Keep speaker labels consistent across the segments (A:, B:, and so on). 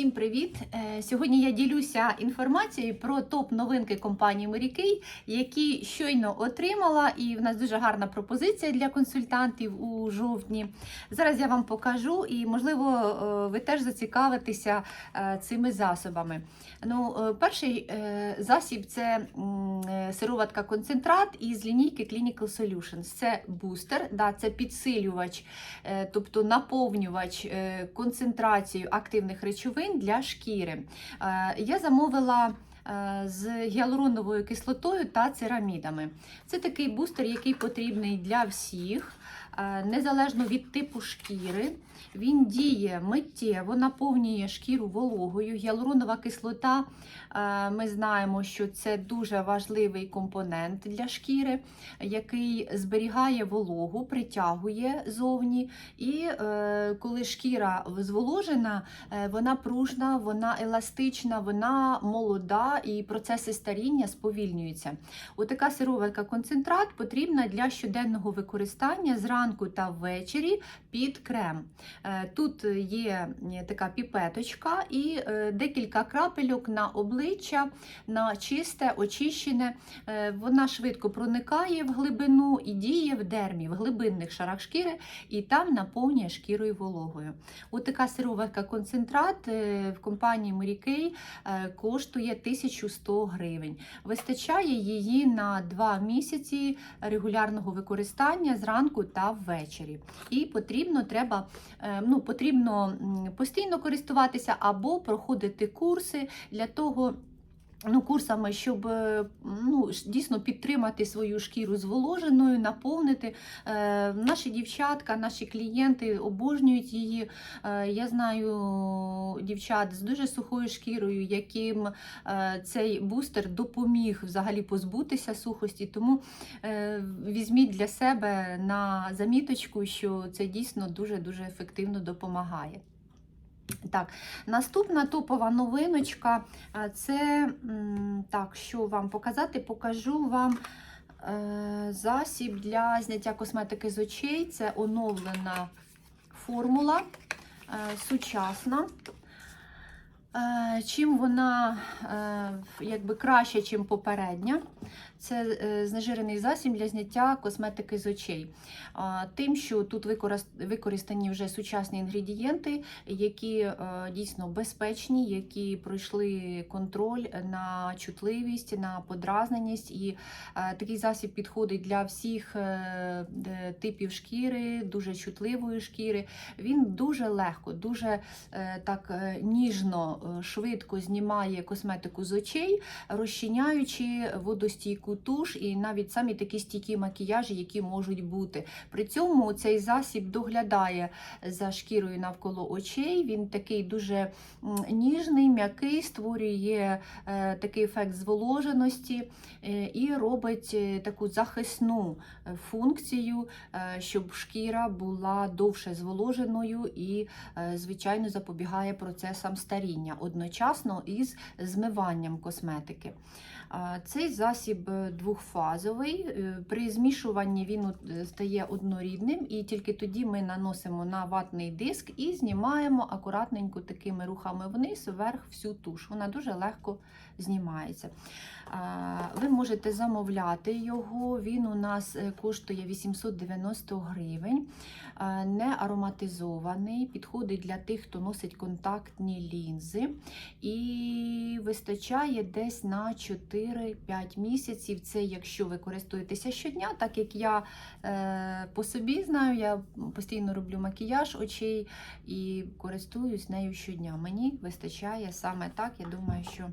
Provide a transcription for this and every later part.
A: Всім привіт! Е, Сьогодні я ділюся інформацією про топ-новинки компанії Mary які щойно отримала, і в нас дуже гарна пропозиція для консультантів у жовтні. Зараз я вам покажу, і можливо е, ви теж зацікавитеся е, цими засобами. Ну, перший засіб це сироватка концентрат із лінійки Clinical Solutions. Це бустер, да, це підсилювач, тобто наповнювач концентрацію активних речовин для шкіри. Е, Я замовила. е, З гіалуроновою кислотою та церамідами. Це такий бустер, який потрібний для всіх, незалежно від типу шкіри. Він діє миттєво, наповнює шкіру вологою. Гіалуронова кислота, е, ми знаємо, що це дуже важливий компонент для шкіри, який зберігає вологу, притягує зовні. І е, коли шкіра зволожена, е, вона пружна, вона еластична, вона молода і процеси старіння сповільнюються. Отака сироватка концентрат потрібна для щоденного використання зранку та ввечері під крем. Е, Тут є е, така піпеточка і е, декілька крапельок на обличчя, на чисте, очищене. Вона швидко проникає в глибину і діє в дермі, в глибинних шарах шкіри, і там наповнює шкірою вологою. Отака сироватка концентрат в компанії Mary коштує 1100 гривень. Вистачає її на 2 місяці регулярного використання зранку та ввечері. І потрібно треба е, ну, потрібно постійно користуватися або проходити курси для того. Ну, курсами, щоб е, ну, дійсно підтримати свою шкіру зволоженою, наповнити. Е, наші дівчатка, наші клієнти обожнюють її. Е, я знаю дівчат з дуже сухою шкірою, яким цей бустер допоміг взагалі позбутися сухості. Тому візьміть для себе на заміточку, що це дійсно дуже-дуже ефективно допомагає. Так, наступна топова новиночка це так, що вам показати? Покажу вам е, засіб для зняття косметики з очей. Це оновлена формула, е, сучасна. Е, Чим вона якби краще, чим попередня, це е, знежирений засіб для зняття косметики з очей. Тим, що тут використані вже сучасні інгредієнти, які е, дійсно безпечні, які пройшли контроль на чутливість, на подразненість. І е, такий засіб підходить для всіх типів шкіри, дуже чутливої шкіри. Він дуже легко, дуже так ніжно, швидко знімає косметику з очей, розчиняючи водостійку туш і навіть самі такі стійкі макіяжі, які можуть бути. При цьому цей засіб доглядає за шкірою навколо очей. Він такий дуже ніжний, м'який, створює е, такий ефект зволоженості е, і робить е, таку захисну функцію, щоб шкіра була довше зволоженою і, звичайно, запобігає процесам старіння одночасно із змиванням косметики. Цей засіб двохфазовий. е, При змішуванні він е, стає однорідним, і тільки тоді ми наносимо на ватний диск і знімаємо акуратненько такими рухами вниз, вверх всю туш. Вона дуже легко знімається. Ви можете замовляти його. Він у нас е, коштує 890 гривень, не ароматизований, підходить для тих, хто носить контактні лінзи. І вистачає десь на 4-5 місяців. Це якщо ви користуєтеся щодня, так як я е, по собі знаю, я постійно роблю макіяж очей і користуюсь нею щодня. Мені вистачає саме так. Я думаю, що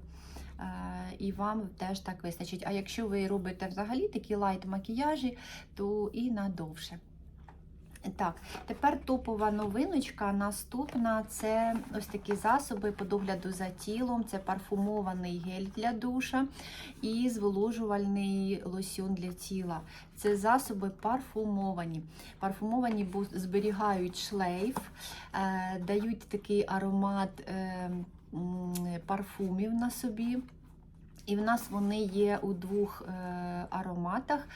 A: е, і вам теж так вистачить. А якщо ви робите взагалі такі лайт-макіяжі, то і надовше. Так, тепер топова новиночка. Наступна це ось такі засоби по догляду за тілом. Це парфумований гель для душа і зволожувальний лосьон для тіла. Це засоби парфумовані. Парфумовані зберігають шлейф, е, дають такий аромат е, парфумів на собі. І в нас вони є у двох е, ароматах: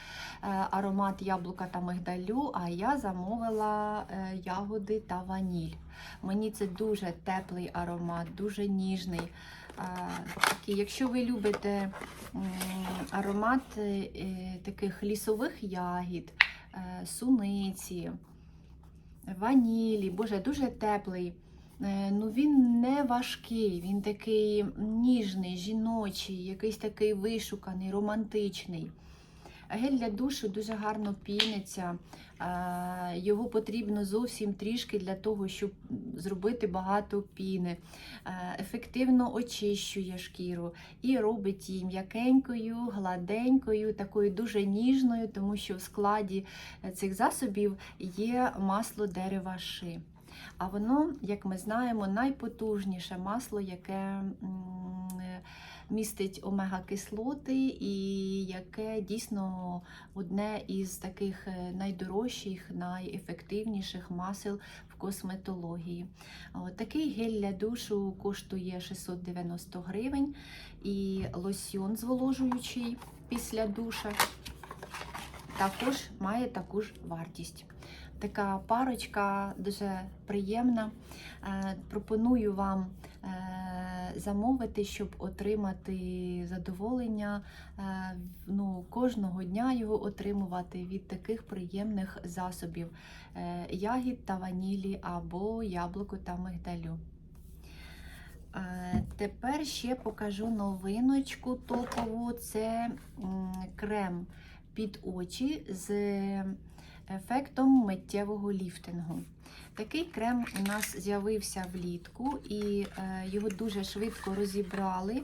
A: е, аромат яблука та мигдалю, а я замовила е, ягоди та ваніль. Мені це дуже теплий аромат, дуже ніжний. Такий, якщо ви любите аромат таких лісових ягід, суниці, ванілі, боже, дуже теплий. Е, Ну, він не важкий, він такий ніжний, жіночий, якийсь такий вишуканий, романтичний. Гель для душу дуже гарно піниться. Е, Його потрібно зовсім трішки для того, щоб зробити багато піни. Е, Ефективно очищує шкіру і робить її м'якенькою, гладенькою, такою дуже ніжною, тому що в складі цих засобів є масло дерева ши. А воно, як ми знаємо, найпотужніше масло, яке містить омега-кислоти, і яке дійсно одне із таких е, найдорожчих, найефективніших масел в косметології. Такий гель для душу коштує 690 гривень, і лосьйон зволожуючий після душа також має таку ж вартість. Така парочка дуже приємна. Е, Пропоную вам е, замовити, щоб отримати задоволення, е, ну, кожного дня його отримувати від таких приємних засобів ягід та ванілі або яблуко та мигдалю. Тепер ще покажу новиночку топову. Це крем під очі з ефектом миттєвого ліфтингу. Такий крем у нас з'явився влітку і е, його дуже швидко розібрали.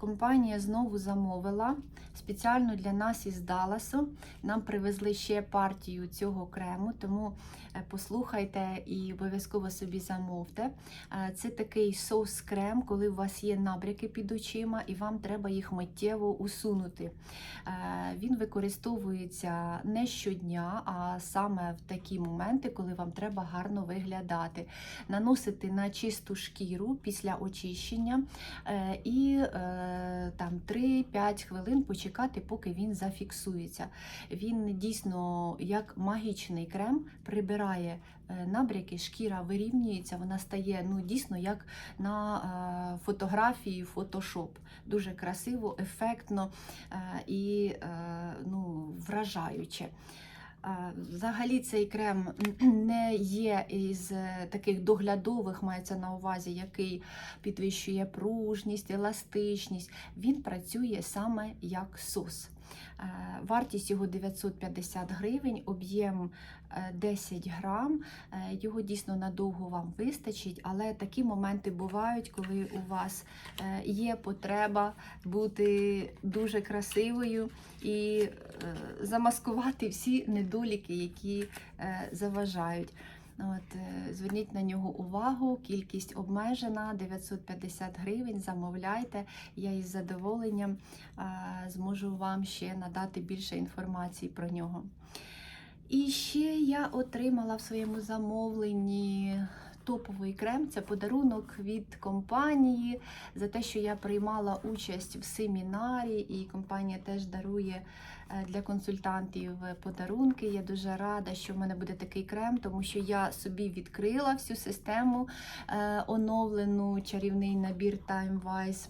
A: Компанія знову замовила спеціально для нас із Далласу. Нам привезли ще партію цього крему, тому е, послухайте і обов'язково собі замовте. Е, Це такий соус-крем, коли у вас є набряки під очима, і вам треба їх миттєво усунути. Е, Він використовується не щодня, а саме в такі моменти, коли вам треба гарно виглядати. Наносити на чисту шкіру після очищення і там 3-5 хвилин почекати, поки він зафіксується. Він дійсно як магічний крем прибирає е, набряки, шкіра вирівнюється, вона стає ну, дійсно як на е, фотографії Photoshop. Дуже красиво, ефектно е, і е, ну, вражаюче. Взагалі цей крем не є із е, таких доглядових, мається на увазі, який підвищує пружність, еластичність. Він працює саме як сос. Е, Вартість його 950 гривень, об'єм е, 10 грам. Е, Його дійсно надовго вам вистачить, але такі моменти бувають, коли у вас е, є потреба бути дуже красивою і е, замаскувати всі недоліки, які е, заважають. От, е, зверніть на нього увагу, кількість обмежена 950 гривень. Замовляйте. Я із задоволенням зможу вам ще надати більше інформації про нього. І ще я отримала в своєму замовленні топовий крем. Це подарунок від компанії за те, що я приймала участь в семінарі, і компанія теж дарує е, для консультантів подарунки. Я дуже рада, що в мене буде такий крем, тому що я собі відкрила всю систему е, оновлену чарівний набір Time Wise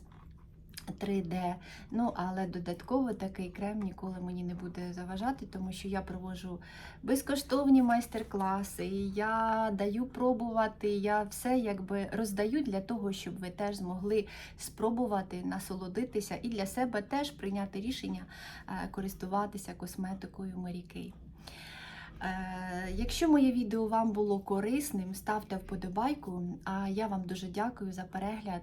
A: 3D. Ну, але додатково такий крем ніколи мені не буде заважати, тому що я проводжу безкоштовні майстер-класи, я даю пробувати, я все якби роздаю для того, щоб ви теж змогли спробувати насолодитися і для себе теж прийняти рішення е, користуватися косметикою. Е, Якщо моє відео вам було корисним, ставте вподобайку. А я вам дуже дякую за перегляд